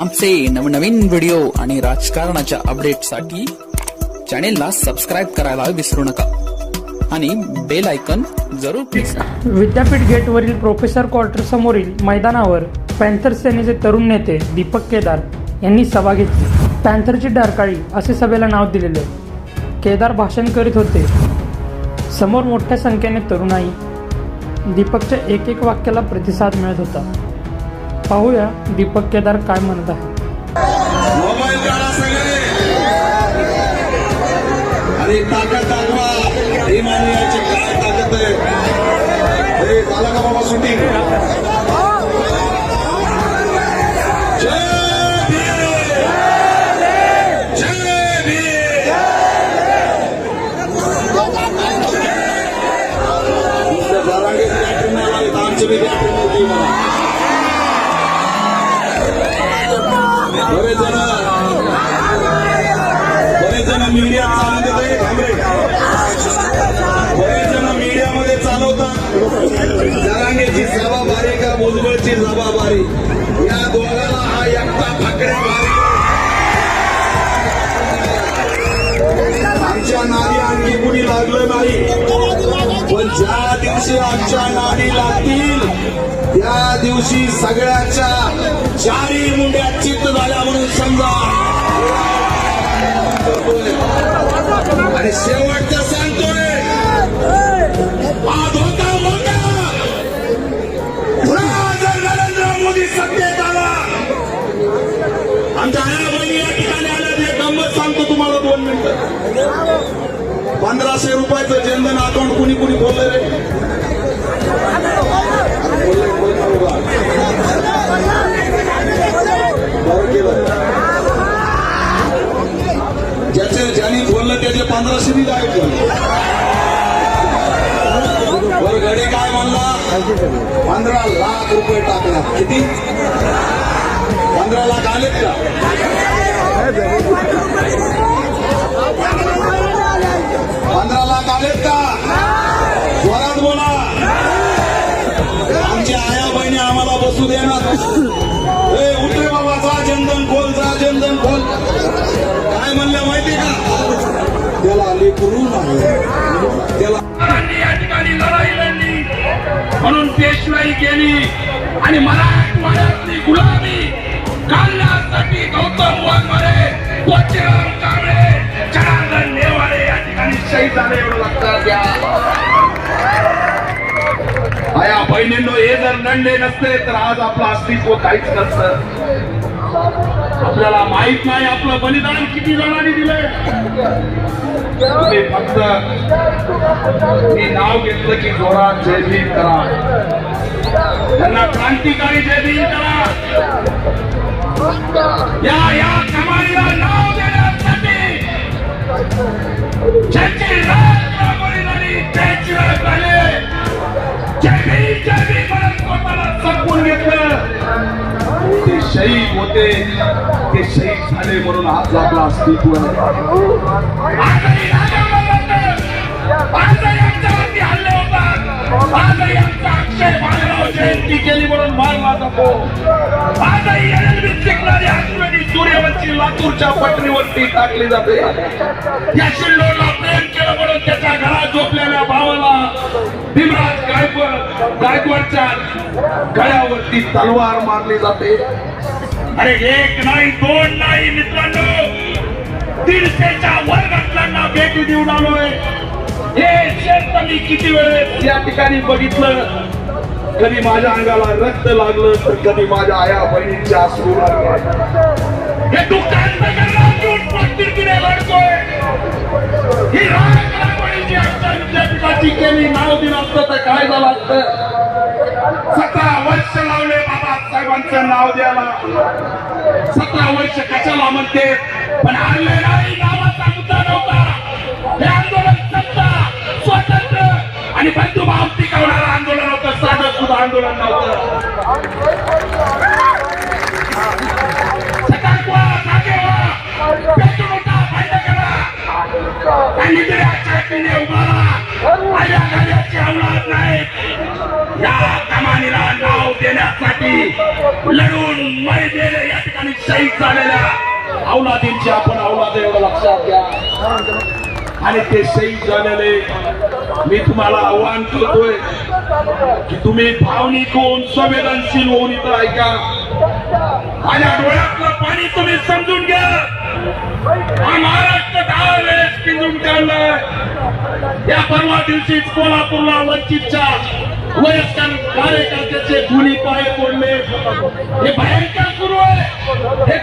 आमचे नवनवीन व्हिडिओ आणि राजकारणाच्या अपडेटसाठी चॅनेलला सबस्क्राईब करायला विसरू नका. आणि बेल आयकन जरूर क्लिक करा. विद्यापीठ गेटवरील प्रोफेसर क्वार्टर समोरील मैदानावर पॅन्थर सेनेचे तरुण नेते दीपक केदार यांनी सभा घेतली. पॅन्थरची डारकाळी असे सभेला नाव दिलेले केदार भाषण करीत होते. समोर मोठ्या संख्येने तरुणाई दीपकच्या एक एक वाक्याला प्रतिसाद मिळत होता. पाहूया दीपक केदार काय म्हणत आहे. मोबाईल बरेच जण बरेच जण मीडिया चालत आहे थांबरे बरेच जण मीडियामध्ये चालवतात. जरांगेची भारी का भुजबळची भारी या दोघाला हा एकटा फाकड्या भारी. आमच्या नादी आणखी कुणी लागलं नाही. पण ज्या दिवशी आमच्या नादी लागतील त्या दिवशी सगळ्याच्या चारी मुंड्या चित्त झाल्या म्हणून समजा. आणि शेवटचं सांगतोय. पुन्हा जर नरेंद्र मोदी सत्तेत आला. आमच्या बहिणी या ठिकाणी आल्या. ते गंमत सांगतो तुम्हाला दोन मिनिटं. पंधराशे रुपयाचं जनधन अकाउंट कुणी कुणी बोललं रे? ज्याचे ज्यांनी बोललं त्याचे पंधराशे मी गायब झाले. बरं काय म्हणला? पंधरा लाख रुपये टाकला किती? पंधरा लाख आलेत का? म्हणून पेशवाई केली. आणि मराठवाड्यातली गुलामी काढण्यासाठी गौतम वाघमारे पोचराम कांबळे जनार्दन नेवाळे या ठिकाणी शहीद झाले एवढं लक्षात घ्या. आया बहिणींनो हे जर लढले नसते तर आज आपलं अस्तित्व काहीच नसतं. आपल्याला माहीत नाही आपलं बलिदान किती जणांनी दिलंय. फक्त मी नाव घेतलं की जोरात जय भीम करा. त्यांना क्रांतिकारी जय भीम करा. या या कमाईला होते ते शहीद झाले म्हणून आज आपला अस्तित्व जयंती केली म्हणून मारला जातो आजही एलबी शिकणारी सूर्यवंशी लातूरच्या पटरीवरती टाकली जाते. या शिल्लोडला प्रेम केलं म्हणून त्याच्या घरात झोपलेल्या भावाला भीमराज गायकवाड गायकवाडच्या गळ्यावरती तलवार मारली जाते. अरे एक नाही दोन नाही मित्रांनो. दीडशेच्या वर घटनांना भेटी देऊन आलोय. हे शेत मी किती वेळेस या ठिकाणी बघितलं? कधी माझ्या अंगाला रक्त लागलं तर कधी माझ्या आया बहिणींच्या अश्रू लागले. बाबासाहेबांचं नाव द्यायला सतरा वर्ष कशाला म्हणते? पण आणले नाही नावाचा मुद्दा नव्हता. हे आंदोलन सत्ता स्वतंत्र आणि बंधुभाव टिकवणारं आंदोलन होतं. साधं सुद्धा आंदोलन नव्हतं. सतर्क व्हा, जागे व्हा. आणि निधड्या चाकीने उभा. राहा. आल्या घाल्याची अवलाद नाही या कमानीला नाव देण्यासाठी लढून मैदेले या ठिकाणी शहीद झालेल्या औलादींची आपण औलाद एवढं लक्षात घ्या. आणि ते शहीद झालेले मी तुम्हाला आव्हान करतोय की तुम्ही भावनिक होऊन संवेदनशील होऊन इथं ऐका. माझ्या डोळ्यातलं पाणी तुम्ही समजून घ्या. हा महाराष्ट्र दहा वेळेस पिंजून काढलाय. या परवा दिवशी कोल्हापूरला वंचितच्या वयस्कर कार्यकर्त्याचे गुन्हे पाय पडले हे भयंकर सुरू आहे हे